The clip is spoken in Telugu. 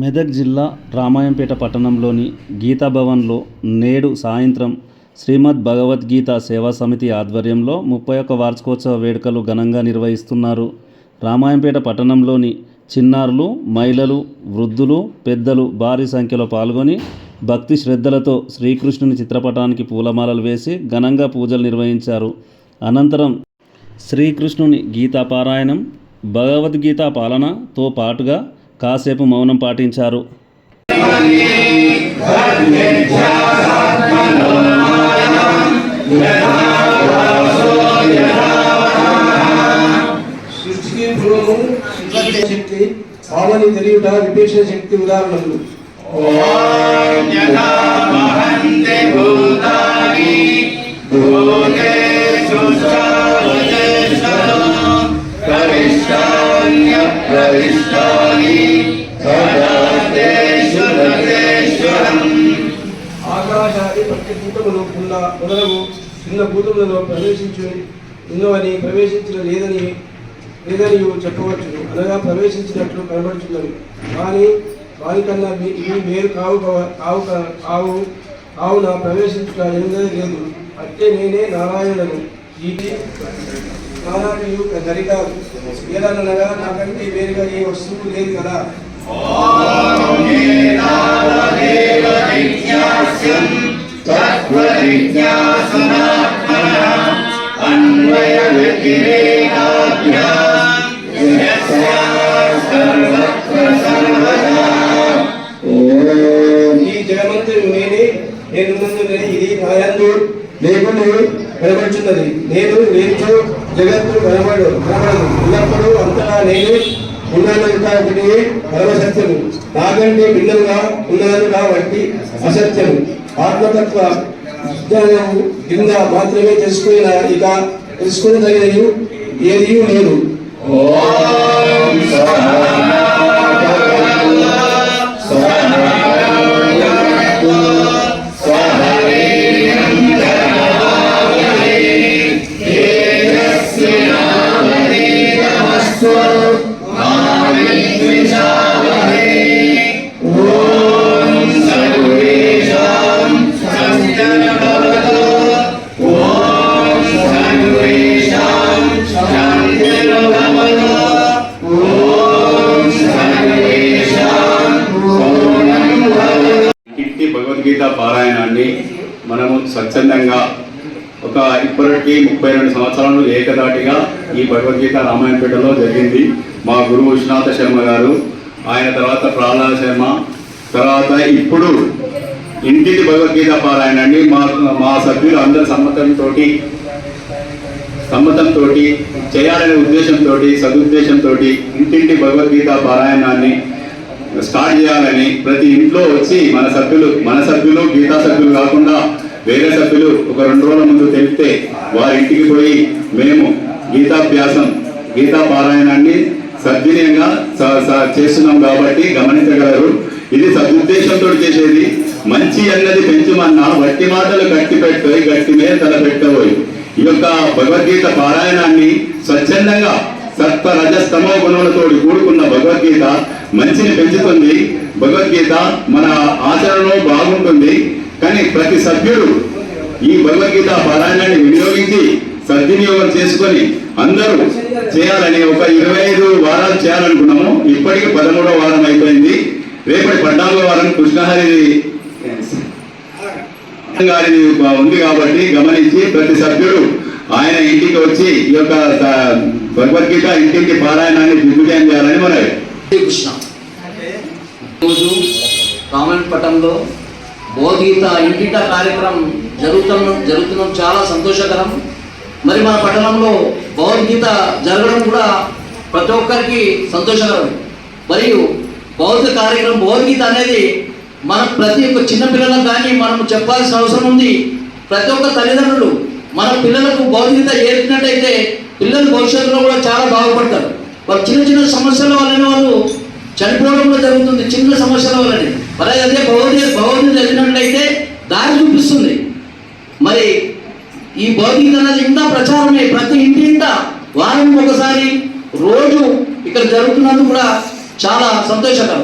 మెదక్ జిల్లా రామాయంపేట పట్టణంలోని గీతాభవన్లో నేడు సాయంత్రం శ్రీమద్ భగవద్గీత సేవా సమితి ఆధ్వర్యంలో ముప్పై ఒక్క వార్షికోత్సవ వేడుకలు ఘనంగా నిర్వహిస్తున్నారు. రామాయంపేట పట్టణంలోని చిన్నారులు మహిళలు వృద్ధులు పెద్దలు భారీ సంఖ్యలో పాల్గొని భక్తి శ్రద్ధలతో శ్రీకృష్ణుని చిత్రపటానికి పూలమాలలు వేసి ఘనంగా పూజలు నిర్వహించారు. అనంతరం శ్రీకృష్ణుని గీతా పారాయణం భగవద్గీత పాలనతో పాటుగా కాసేపు మౌనం పాటించారు. శక్తి విపేక్ష శక్తి ఉదాహరణలు ప్రవిష్టాన్య ఆకాశాది ప్రతి భూతములు ఉన్న మొదలగు చిన్న భూతములలో ప్రవేశించు ఉన్నవని ప్రవేశించిన లేదని లేదని చెప్పవచ్చు అనగా ప్రవేశించినట్లు కనబడుతున్నవి కానీ వానికన్నా మీ- ఇవి వేరు కావు కావు కావు కావున ప్రవేశించడం లేదు. అట్టే నేనే నారాయణను ఇది నానాటియు సరికాదు ఏదనగా నాకంటే వేరుగా ఏ వస్తువు లేదు కదా. అన్వయ వ్యతిరేకాభ్యాం ఈ జగమంతుడు నేనే నేను ఇది నాయందు లేకుండా కనబడుచున్నది నేను లేచు జగత్తు కనబడు కనబడదు ఉన్నప్పుడు అంతగా నేను ఉన్నానంతా ఒకటి పరమ నాకంటే భిన్నంగా ఉన్నాను కాబట్టి అసత్యము. ఆత్మతత్వ విజ్ఞానము కింద మాత్రమే తెలుసుకున్న? ఇక తెలుసుకునదగినది ఏది లేదు. మనము స్వచ్ఛందంగా ఒక ఇప్పటికి ముప్పై రెండు సంవత్సరాలు ఏకదాటిగా ఈ భగవద్గీత రామాయణపేటలో జరిగింది. మా గురువు విశ్వనాథ శర్మ గారు ఆయన తర్వాత ప్రహ్లాద శర్మ తర్వాత ఇప్పుడు ఇంటింటి భగవద్గీత పారాయణాన్ని మా మా సభ్యులు అందరి సమ్మతంతో సమ్మతంతో చేయాలనే ఉద్దేశంతో సదుద్దేశంతో ఇంటింటి భగవద్గీత పారాయణాన్ని స్టార్ట్ చేయాలని ప్రతి ఇంట్లో వచ్చి మన సభ్యులు మన సభ్యులు గీతా సభ్యులు కాకుండా వేరే సభ్యులు ఒక రెండు రోజుల ముందు తెలిపితే వారి ఇంటికి పోయి మేము గీతాభ్యాసం గీతా పారాయణాన్ని సద్వినయంగా స- చేస్తున్నాం కాబట్టి గమనించగలరు. ఇది సదుద్దేశంతో చేసేది. మంచి అన్నది పెంచుమన్నా వట్టి మాటలు గట్టి పెట్టబోయి గట్టి మీద తల పెట్టబోయి ఈ యొక్క భగవద్గీత పారాయణాన్ని స్వచ్ఛందంగా సత్వ రజస్తమో గుణములతో కూడుకున్న భగవద్గీత మంచిని పెంచుతుంది. భగవద్గీత మన ఆచరణలో బాగుంటుంది. కానీ ప్రతి సభ్యుడు ఈ భగవద్గీత పారాయణాన్ని వినియోగించి సద్వినియోగం చేసుకొని అందరూ చేయాలని ఒక ఇరవై ఐదు వారాలు చేయాలనుకున్నాము. ఇప్పటికి పదమూడవ వారం అయిపోయింది. రేపటి పద్నాలుగో వారం కృష్ణహరి గారి ఉంది కాబట్టి గమనించి ప్రతి సభ్యుడు ఆయన ఇంటికి వచ్చి ఈ యొక్క భగవద్గీత ఇంటింటి పారాయణాన్ని దిగ్విజయం చేయాలని మనవి. కృష్ణ రోజు రామాయణపట్నంలో భగవద్గీత ఇంటిట కార్యక్రమం జరుగుతున్న జరుగుతున్నాం చాలా సంతోషకరం. మరి మన పట్టణంలో భగవద్గీత జరగడం కూడా ప్రతి ఒక్కరికి సంతోషకరం. మరియు బౌద్ధ కార్యక్రమం భగవద్గీత అనేది మనం ప్రతి ఒక్క చిన్నపిల్లలకు కానీ మనం చెప్పాల్సిన అవసరం ఉంది. ప్రతి ఒక్క తల్లిదండ్రులు మన పిల్లలకు భగవద్గీత ఏర్పినట్టయితే పిల్లలు భవిష్యత్తులో కూడా చాలా బాగుపడతారు. వాళ్ళు చిన్న చిన్న సమస్యల వలన వాళ్ళు చనిపోవడం కూడా జరుగుతుంది. చిన్న సమస్యల వల్లనే. మరి అదే భౌతిక భౌతిక జరిగినట్లయితే దారి చూపిస్తుంది. మరి ఈ భౌతికత అనేది ఇంకా ప్రచారమే ప్రతి ఇంటింట వారం ఒకసారి రోజు ఇక్కడ జరుగుతున్నందుకు కూడా చాలా సంతోషకరం.